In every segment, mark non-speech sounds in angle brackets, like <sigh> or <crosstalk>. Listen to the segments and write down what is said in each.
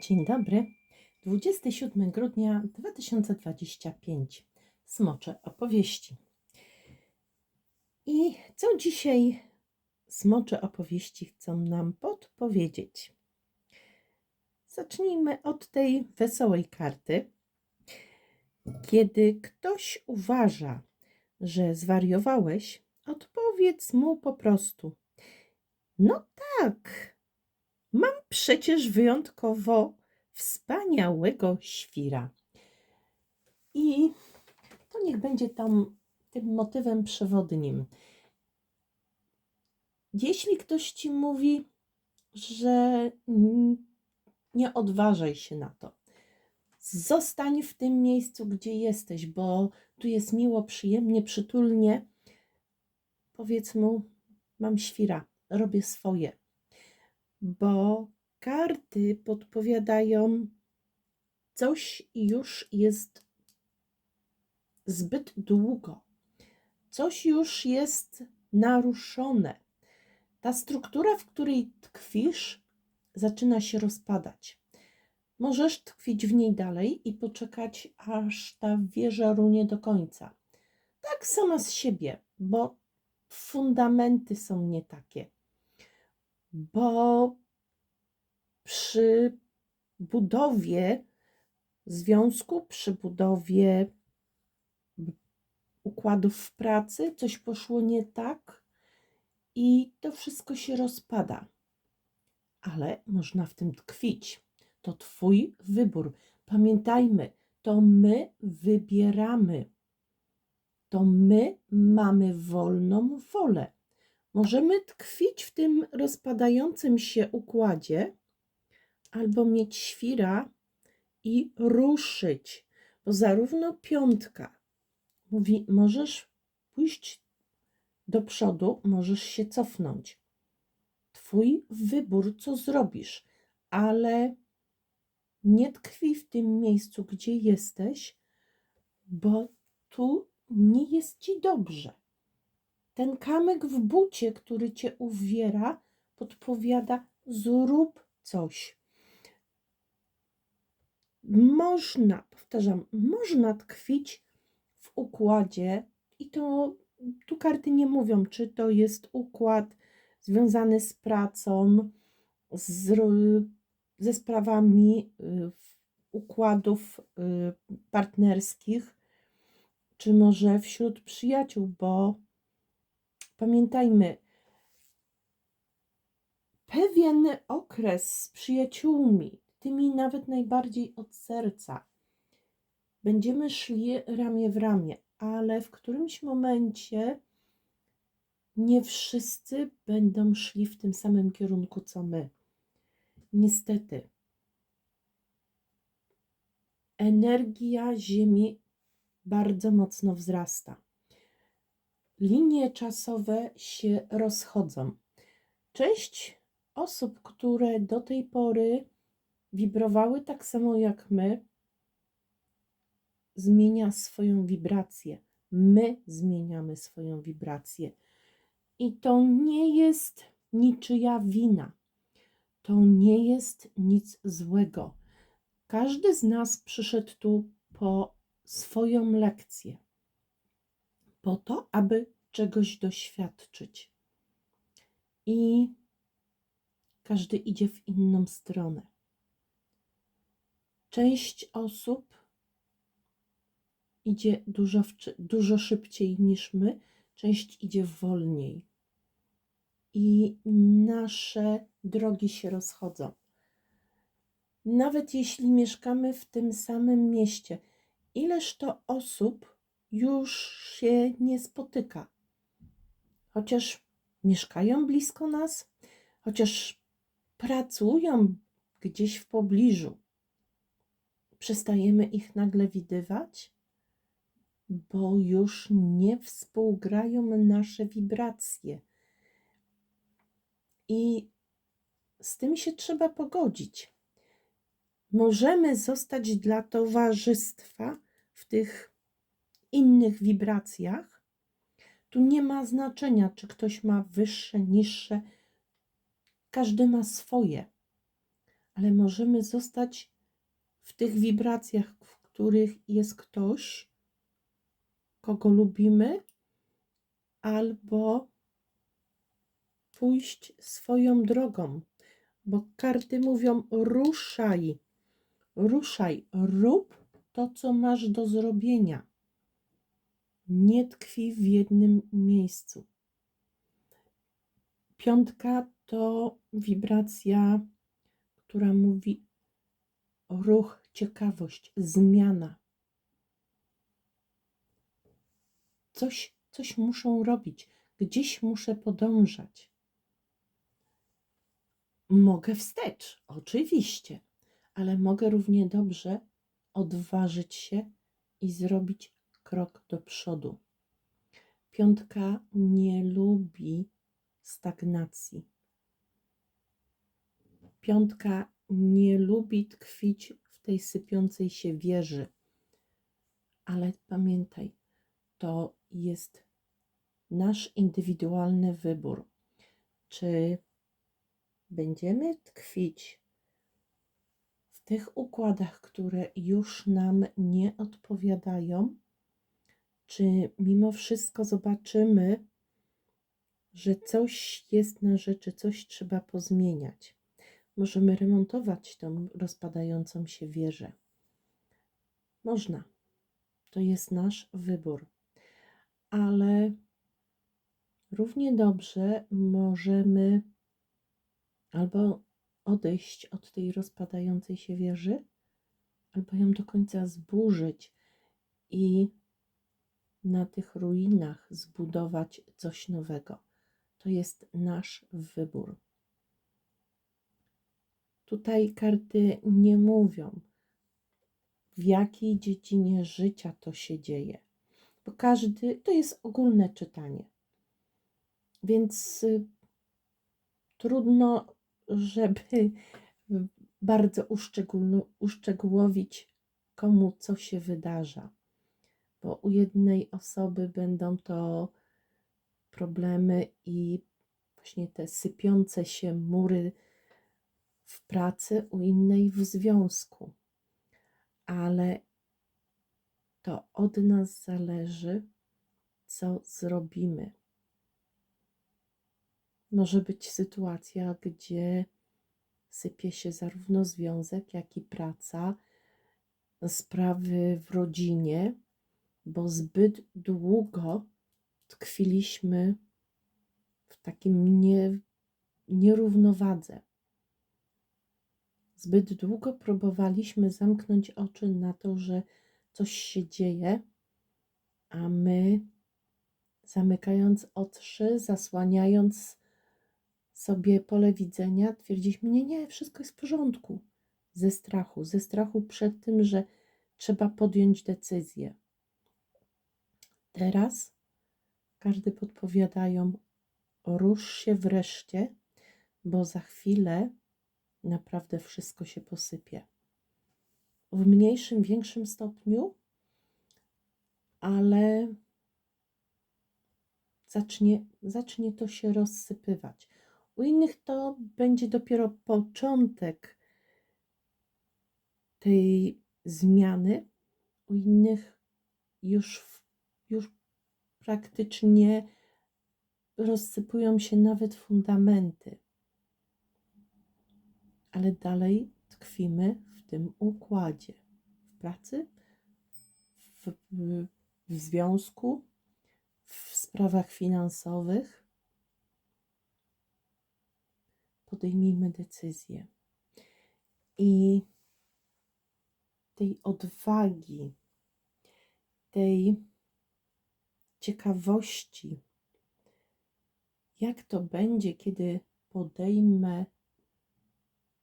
Dzień dobry. 27 grudnia 2025. Smocze opowieści. I co dzisiaj smocze opowieści chcą nam podpowiedzieć? Zacznijmy od tej wesołej karty. Kiedy ktoś uważa, że zwariowałeś, odpowiedz mu po prostu: No tak, Mam przecież wyjątkowo wspaniałego świra. I to niech będzie tam tym motywem przewodnim. Jeśli ktoś ci mówi, że nie odważaj się na to, zostań w tym miejscu, gdzie jesteś, bo tu jest miło, przyjemnie, przytulnie. Powiedz mu: Mam świra, robię swoje bo karty podpowiadają, coś już jest zbyt długo, coś już jest naruszone. Ta struktura, w której tkwisz, zaczyna się rozpadać. Możesz tkwić w niej dalej i poczekać, aż ta wieża runie do końca. Tak sama z siebie, bo fundamenty są nie takie bo przy budowie związku, przy budowie układów w pracy coś poszło nie tak i to wszystko się rozpada. Ale można w tym tkwić. To Twój wybór. Pamiętajmy, to my wybieramy. To my mamy wolną wolę. Możemy tkwić w tym rozpadającym się układzie, albo mieć świra i ruszyć, bo zarówno piątka mówi: możesz pójść do przodu, możesz się cofnąć. Twój wybór, co zrobisz, ale nie tkwi w tym miejscu, gdzie jesteś, bo tu nie jest ci dobrze. Ten kamyk w bucie, który cię uwiera, podpowiada: zrób coś. Można, powtarzam, można tkwić w układzie, i to tu karty nie mówią, czy to jest układ związany z pracą, z, ze sprawami y, układów y, partnerskich, czy może wśród przyjaciół, bo Pamiętajmy, pewien okres z przyjaciółmi, tymi nawet najbardziej od serca, będziemy szli ramię w ramię, ale w którymś momencie nie wszyscy będą szli w tym samym kierunku co my. Niestety. Energia Ziemi bardzo mocno wzrasta linie czasowe się rozchodzą. Część osób, które do tej pory wibrowały tak samo jak my, zmienia swoją wibrację. My zmieniamy swoją wibrację. I to nie jest niczyja wina. To nie jest nic złego. Każdy z nas przyszedł tu po swoją lekcję po to, aby czegoś doświadczyć. I każdy idzie w inną stronę. Część osób idzie dużo, dużo szybciej niż my, część idzie wolniej. I nasze drogi się rozchodzą. Nawet jeśli mieszkamy w tym samym mieście, ileż to osób już się nie spotyka. Chociaż mieszkają blisko nas, chociaż pracują gdzieś w pobliżu, przestajemy ich nagle widywać, bo już nie współgrają nasze wibracje. I z tym się trzeba pogodzić. Możemy zostać dla towarzystwa w tych innych wibracjach, tu nie ma znaczenia, czy ktoś ma wyższe, niższe. Każdy ma swoje. ale możemy zostać w tych wibracjach, w których jest ktoś, kogo lubimy, albo pójść swoją drogą, bo karty mówią: ruszaj, ruszaj, rób to, co masz do zrobienia. Nie tkwi w jednym miejscu. Piątka to wibracja, która mówi ruch, ciekawość, zmiana. Coś, coś muszą robić, gdzieś muszę podążać. Mogę wstecz, oczywiście, ale mogę równie dobrze odważyć się i zrobić krok do przodu. Piątka nie lubi stagnacji. Piątka nie lubi tkwić w tej sypiącej się wieży. Ale pamiętaj, to jest nasz indywidualny wybór. Czy będziemy tkwić w tych układach, które już nam nie odpowiadają, czy mimo wszystko zobaczymy, że coś jest na rzeczy, coś trzeba pozmieniać. Możemy remontować tą rozpadającą się wieżę. Można. To jest nasz wybór. Ale równie dobrze możemy albo odejść od tej rozpadającej się wieży, albo ją do końca zburzyć i na tych ruinach zbudować coś nowego. To jest nasz wybór. Tutaj karty nie mówią, w jakiej dziedzinie życia to się dzieje, bo każdy to jest ogólne czytanie. Więc y, trudno, żeby <laughs> bardzo uszczegółowić, komu co się wydarza, bo u jednej osoby będą to problemy i właśnie te sypiące się mury w pracy, u innej w związku. Ale to od nas zależy, co zrobimy. Może być sytuacja, gdzie sypie się zarówno związek, jak i praca, sprawy w rodzinie, bo zbyt długo tkwiliśmy w takim nie, nierównowadze. Zbyt długo próbowaliśmy zamknąć oczy na to, że coś się dzieje, a my, zamykając oczy, zasłaniając sobie pole widzenia, twierdziliśmy: Nie, nie, wszystko jest w porządku. Ze strachu, ze strachu przed tym, że trzeba podjąć decyzję. Teraz każdy podpowiadają: rusz się wreszcie, bo za chwilę naprawdę wszystko się posypie. W mniejszym, większym stopniu, ale zacznie, zacznie to się rozsypywać. U innych to będzie dopiero początek tej zmiany, u innych już, już praktycznie rozsypują się nawet fundamenty ale dalej tkwimy w tym układzie. W pracy, w, w, związku, w sprawach finansowych. Podejmijmy decyzję. I tej odwagi, tej ciekawości, jak to będzie, kiedy podejmę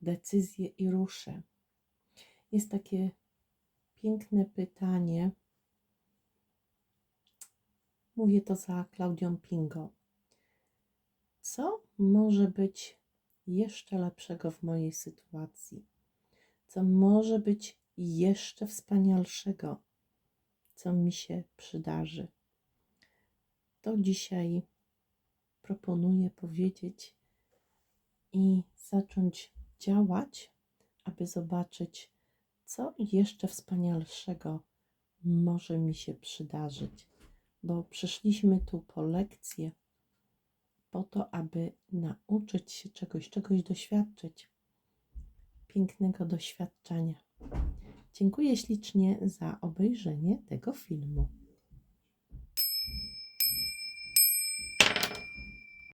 decyzję i ruszę? Jest takie piękne pytanie. Mówię to za Klaudią Pingo. Co może być jeszcze lepszego w mojej sytuacji? Co może być jeszcze wspanialszego, co mi się przydarzy? To dzisiaj proponuję powiedzieć i zacząć działać, aby zobaczyć, co jeszcze wspanialszego może mi się przydarzyć, bo przyszliśmy tu po lekcję, po to, aby nauczyć się czegoś, czegoś doświadczyć, pięknego doświadczenia. Dziękuję ślicznie za obejrzenie tego filmu.